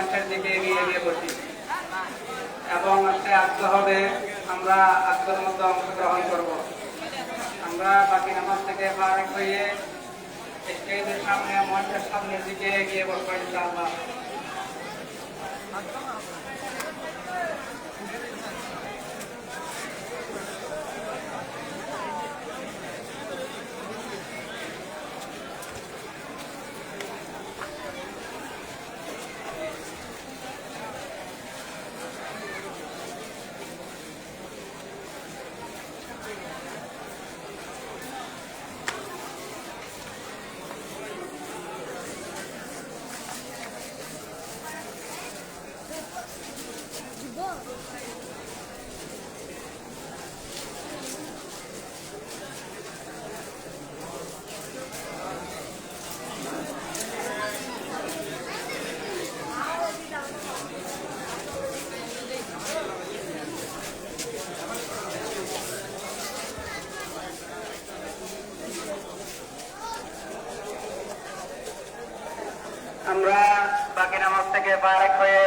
মঞ্চের দিকে এগিয়ে এগিয়ে বসি। এবং আজকে আগ্রহ হবে, আমরা আগ্রহের মধ্যে অংশগ্রহণ করব। আমরা বাকি নামাজ থেকে বারে হয়ে স্টেজের সামনে, মঞ্চের সামনের দিকে এগিয়ে বসবো ইনশাআল্লাহ। আমরা বাকি নামাজ থেকে বারেক হয়ে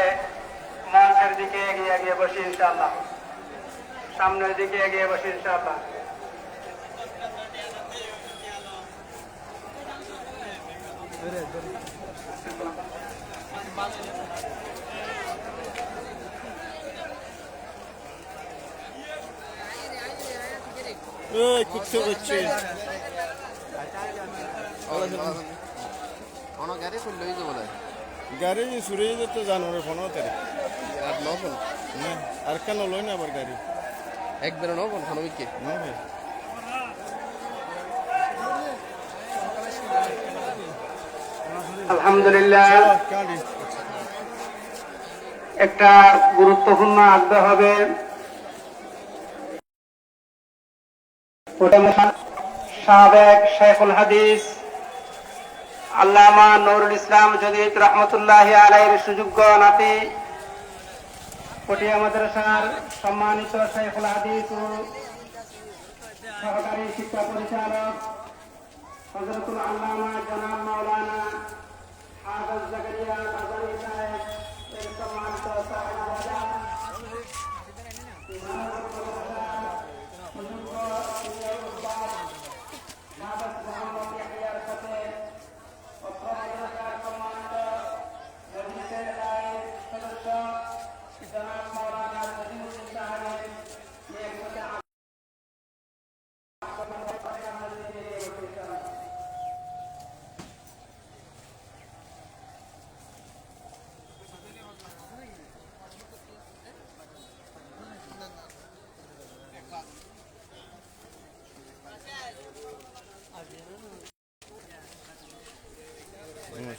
মঞ্চের দিকে এগিয়ে এগিয়ে বসি ইনশাআল্লাহ। সামনের দিকে এগিয়ে বসি ইনশাআল্লাহ। ওই কুত্তে করছে যাব গাড়ি সুরে যেতে জানুয়ারি পনেরো তারিখ আর নবন না আর কেন লই না আবার গাড়ি? একবার নবন খানবিকে না ভাই আলহামদুলিল্লাহ। একটা গুরুত্বপূর্ণ আগ্রহ হবে। সাবেক শেখুল হাদিস আল্লামা নুরুল ইসলাম জদিদ রহমতুল্লাহ আলাইয়ের সুযোগ্য নাতি, পটিয়া মাদ্রাসার সম্মানিত শেখুল হাদিস ও সহকারী শিক্ষা পরিচালক হজরতুল আল্লামা জনাব মাওলানা হাফেজ জাকারিয়া বাজারি সাহেব।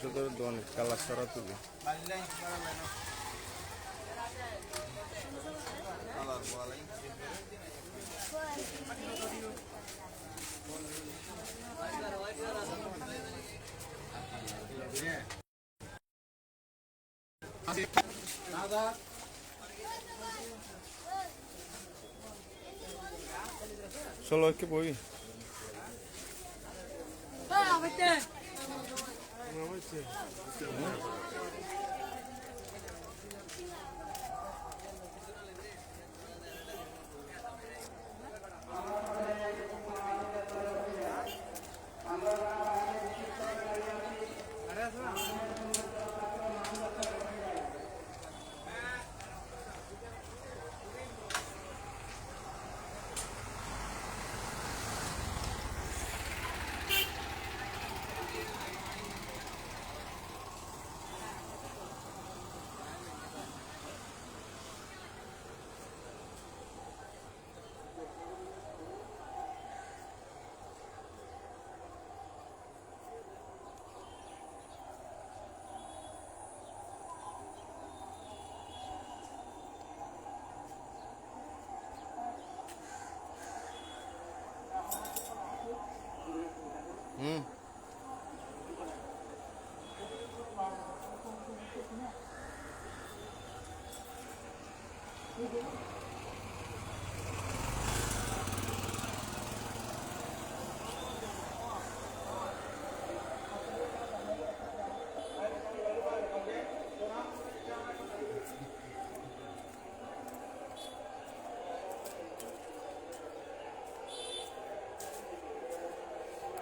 এর সম্মানিত সাহেব বাজার শুধু দোন কালা সারা তুলি চলো Bravo. 嗯。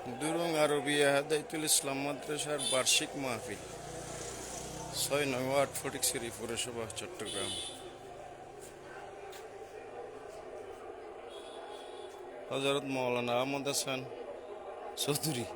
দুরুং আরবি আহাদাইতুল ইসলাম মাদ্রাসার বার্ষিক মাহফিল, ছয় নং ওয়ার্ড সিরি পৌরসভা, চট্টগ্রাম। হজরত মৌলানা আহমদ হাসান চৌধুরী।